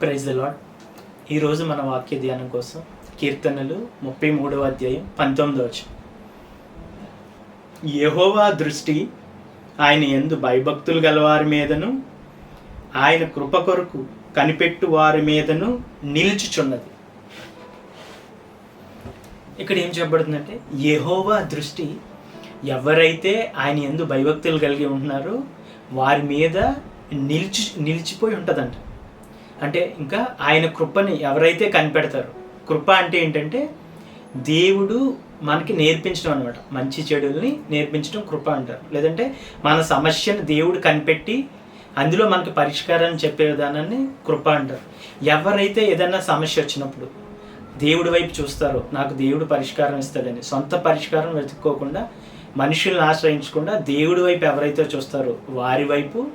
Praise the lord ఈరోజు మన వాక్య ధ్యానం కోసం కీర్తనలు ముప్పై మూడవ అధ్యాయం పంతొమ్మిదవ యహోవా దృష్టి ఆయన ఎందు భయభక్తులు గలవారి మీదను ఆయన కృప కొరకు కనిపెట్టు వారి మీదను నిలుచుచున్నది. ఇక్కడ ఏం చెప్పబడుతుందంటే యహోవా దృష్టి ఎవరైతే ఆయన ఎందు భయభక్తులు కలిగి ఉంటున్నారో వారి మీద నిలిచి నిలిచిపోయి ఉంటుందంట. అంటే ఇంకా ఆయన కృపని ఎవరైతే కనిపెడతారు కృప అంటే ఏంటంటే దేవుడు మనకి నేర్పించడం అనమాట మంచి చెడుల్ని నేర్పించడం కృప అంటారు. లేదంటే మన సమస్యను దేవుడు కనిపెట్టి అందులో మనకి పరిష్కారం చెప్పే విధానాన్ని కృప అంటారు. ఎవరైతే ఏదైనా సమస్య వచ్చినప్పుడు దేవుడి వైపు చూస్తారో నాకు దేవుడు పరిష్కారం ఇస్తాడని సొంత పరిష్కారం వెతుక్కోకుండా మనుషుల్ని ఆశ్రయించకుండా దేవుడి వైపు ఎవరైతే చూస్తారో వారి వైపు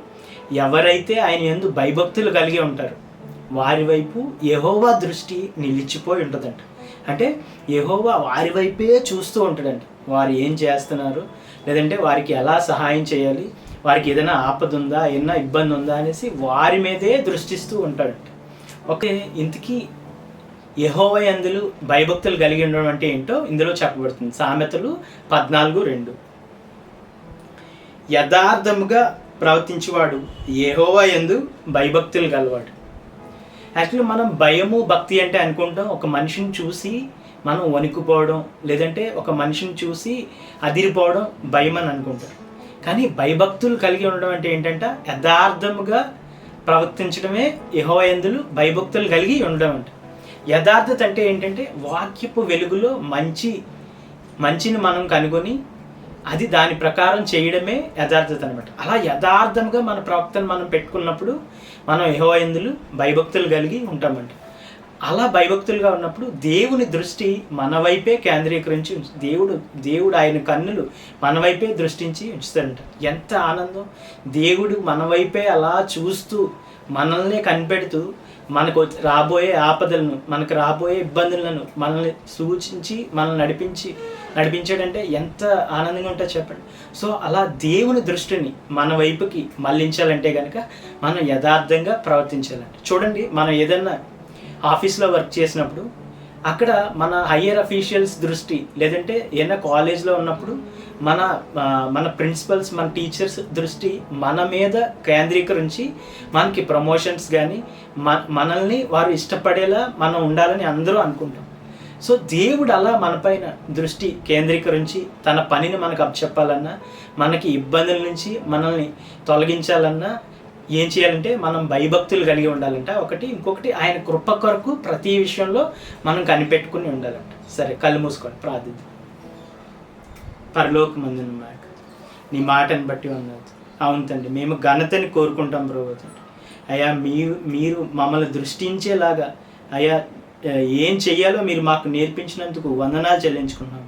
ఎవరైతే ఆయన ఎందు భయభక్తులు కలిగి ఉంటారు వారి వైపు యహోవా దృష్టి నిలిచిపోయి ఉంటుందంట. అంటే యహోవా వారి వైపే చూస్తూ ఉంటాడంట. వారు ఏం చేస్తున్నారు? లేదంటే వారికి ఎలా సహాయం చేయాలి? వారికి ఏదైనా ఆపద ఉందా? ఏదైనా ఇబ్బంది ఉందా? అనేసి వారి మీదే దృష్టిస్తూ ఉంటాడంట. ఓకే ఇంతకీ యహోవ అందులు భయభక్తులు కలిగి ఉండడం అంటే ఏంటో ఇందులో చెప్పబడుతుంది. సామెతలు పద్నాలుగు రెండు. యథార్థముగా ప్రవర్తించేవాడు యెహోవా ఎందు భయభక్తులు గలవాడు. యాక్చువల్లీ మనం భయము భక్తి అంటే అనుకుంటాం. ఒక మనిషిని చూసి మనం వణుకుపోవడం లేదంటే ఒక మనిషిని చూసి అదిరిపోవడం భయం అని అనుకుంటాం. కానీ భయభక్తులు కలిగి ఉండడం అంటే ఏంటంటే యథార్థముగా ప్రవర్తించడమే యహోయందులు భయభక్తులు కలిగి ఉండడం అంటే. యథార్థత అంటే ఏంటంటే వాక్యపు వెలుగులో మంచి మంచిని మనం కనుగొని అది దాని ప్రకారం చేయడమే యథార్థత అనమాట అలా యథార్థంగా మన ప్రవక్తను మనం పెట్టుకున్నప్పుడు మనం యహోయందులు భయభక్తులు కలిగి ఉంటామంట అలా భయభక్తులుగా ఉన్నప్పుడు దేవుని దృష్టి మన వైపే కేంద్రీకరించి దేవుడు దేవుడు ఆయన కన్నులు మన వైపే దృష్టించి ఉంచుతాడంట. ఎంత ఆనందం! దేవుడు మన వైపే అలా చూస్తూ మనల్ని కనిపెడుతూ మనకు రాబోయే ఆపదలను మనకు రాబోయే ఇబ్బందులను మనల్ని సూచించి మనల్ని నడిపించి నడిపించాడంటే ఎంత ఆనందంగా ఉంటుందో చెప్పండి. సో అలా దేవుని దృష్టిని మన వైపుకి మళ్ళించాలంటే కనుక మనం యథార్థంగా ప్రవర్తించాలంటే చూడండి మనం ఏదన్నా ఆఫీస్లో వర్క్ చేసినప్పుడు అక్కడ మన హయ్యర్ అఫీషియల్స్ దృష్టి లేదంటే ఏదైనా కాలేజ్లో ఉన్నప్పుడు మన మన ప్రిన్సిపల్స్ మన టీచర్స్ దృష్టి మన మీద కేంద్రీకరించి మనకి ప్రమోషన్స్ కానీ మ మనల్ని వారు ఇష్టపడేలా మనం ఉండాలని అందరూ అనుకుంటాం. సో దేవుడు అలా మనపైన దృష్టి కేంద్రీకరించి తన పనిని మనకు అప్పచెప్పాలన్నా మనకి ఇబ్బందుల నుంచి మనల్ని తొలగించాలన్నా ఏం చేయాలంటే మనం భయభక్తులు కలిగి ఉండాలంట. ఒకటి ఇంకొకటి ఆయన కృప కొరకు ప్రతి విషయంలో మనం కనిపెట్టుకుని ఉండాలంట. సరే కళ్ళు మూసుకోండి ప్రార్థిద్దాం. పరలోక మందున మాకు. నీ మాటని బట్టి ఉన్నది అవును తండ్రి మేము ఘనతని కోరుకుంటాం ప్రభు తండ్రి. అయ్యా మీ మీరు మమ్మల్ని దృష్టించేలాగా అయ్యా ఏం చెయ్యాలో మీరు మాకు నేర్పించినందుకు వందనాలు చెల్లించుకున్నాం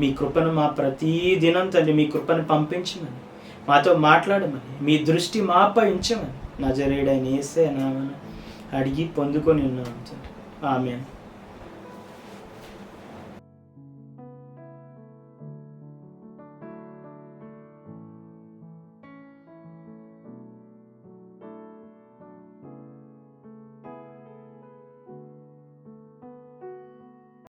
మీ కృపను మా ప్రతి దినం తండ్రి మీ కృపను పంపించమని. మాతో మాట్లాడమని మీ దృష్టి మాపై ఉంచమని నజరేడైన ఏసే నామని అడిగి పొందుకొని ఉన్నాం ఆమె